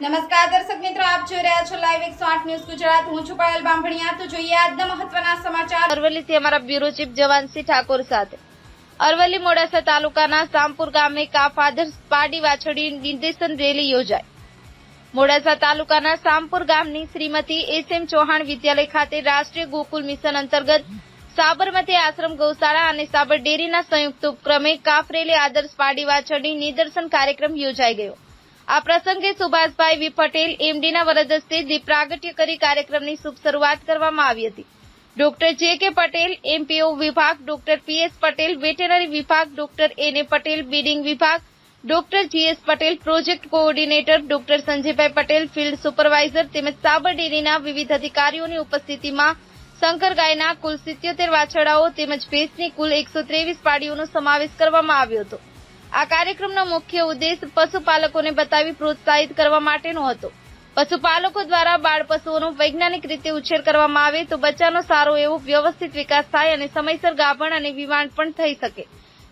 નમસ્કાર દર્શક મિત્રો, આપ જોઈ રહ્યા છો લાઈવ 108 ન્યૂઝ ગુજરાત. હું છું પાયલ બાંભણિયા. તો જોઈએ આજના મહત્વના સમાચાર. અરવલ્લીથી અમારા બ્યુરો ચીફ જવાનસિંહ ઠાકોર સાથે. અરવલ્લી મોડાસા તાલુકાના સામપુર ગામે કા ફાધર્સ પાડી વાછડી નિર્દેશન રેલી યોજાઈ. મોડાસા તાલુકાના સામપુર ગામની શ્રીમતી એસ એમ ચૌહાણ વિદ્યાલય ખાતે રાષ્ટ્રીય ગોકુલ મિશન અંતર્ગત સાબરમતી આશ્રમ ગૌશાળા અને સાબર ડેરીના સંયુક્ત ઉપક્રમે કાફરેલી આદર્શ પાડી વાછડી નિદર્શન કાર્યક્રમ યોજાઈ ગયો. આ પ્રસંગે સુભાષભાઈ વી પટેલ, એમડીના વરદ હસ્તે દીપ્રાગટ્ય કરી કાર્યક્રમની શુભ શરૂઆત કરવામાં આવી હતી. Doctor J K Patel, MPO વિભાગ, ડોક્ટર પીએસ પટેલ, વેટેનરી વિભાગ, ડોક્ટર એન પટેલ, બિડિંગ વિભાગ, doctor GS Patel, project coordinator, doctor Sanjaybhai Patel, field supervisor તેમજ સાબર ડેરીના વિવિધ અધિકારીઓની ઉપસ્થિતિમાં શંકર ગાયના કુલ સિત્યોતેર વાછડાઓ તેમજ ભેંસની કુલ એકસો ત્રેવીસ પાડીઓનો સમાવેશ કરવામાં આવ્યો હતો. આ કાર્યક્રમનો મુખ્ય ઉદ્દેશ પશુપાલકોને બતાવી પ્રોત્સાહિત કરવા માટેનો હતો. પશુપાલકો દ્વારા બાળ પશુઓનો વૈજ્ઞાનિક રીતે ઉછેર કરવામાં આવે તો બચ્ચાનો સારો એવો વ્યવસ્થિત વિકાસ થાય અને સમયસર ગાભણ અને વિવાણ પણ થઈ શકે.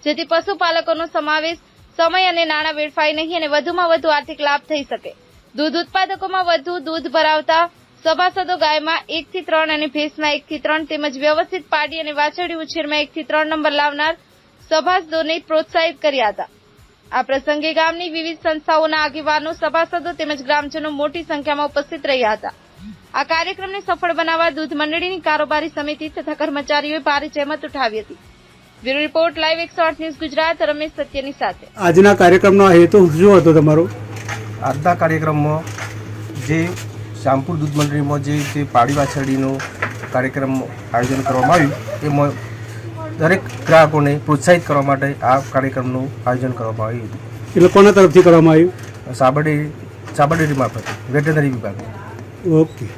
જેથી પશુપાલકોનો સમાવેશ સમય અને નાણાં વેડફાય નહીં અને વધુમાં વધુ આર્થિક લાભ થઈ શકે. દૂધ ઉત્પાદકોમાં વધુ દૂધ ભરાવતા સભાસદો ગાયમાં એકથી ત્રણ અને ભેંસમાં એકથી ત્રણ તેમજ વ્યવસ્થિત પાડી અને વાછરડી ઉછેરમાં એકથી ત્રણ નંબર લાવનાર સભાસદોને પ્રોત્સાહિત કર્યા હતા. આ પ્રસંગે ગામની વિવિધ સંસ્થાઓના આગેવાનો સભાસદો તેમજ ગ્રામજનો મોટી સંખ્યામાં ઉપસ્થિત રહ્યા હતા. આ કાર્યક્રમને સફળ બનાવવા દૂધ મંડળીની કારોબારી સમિતિ તથા કર્મચારીઓએ ભારે જહેમત ઉઠાવી હતી. બ્યુરો રિપોર્ટ લાઈવ એકસો આઠ ન્યૂઝ ગુજરાત રમેશ સત્યની સાથે. આજના કાર્યક્રમનો હેતુ શું હતો તમારો? આજના કાર્યક્રમમાં જે શ્યામપુર દૂધ મંડળીમાં જે જે પાડી વાછરડીનો કાર્યક્રમ આયોજન કરવામાં આવ્યું એમાં દરેક ગ્રાહકોને પ્રોત્સાહિત કરવા માટે આ કાર્યક્રમનું આયોજન કરવામાં આવ્યું એટલે કોના તરફથી કરવામાં આવ્યું? હતું સાબરડેરી સાબરડેરી મારફતે વેટરનરી વિભાગ. ઓકે.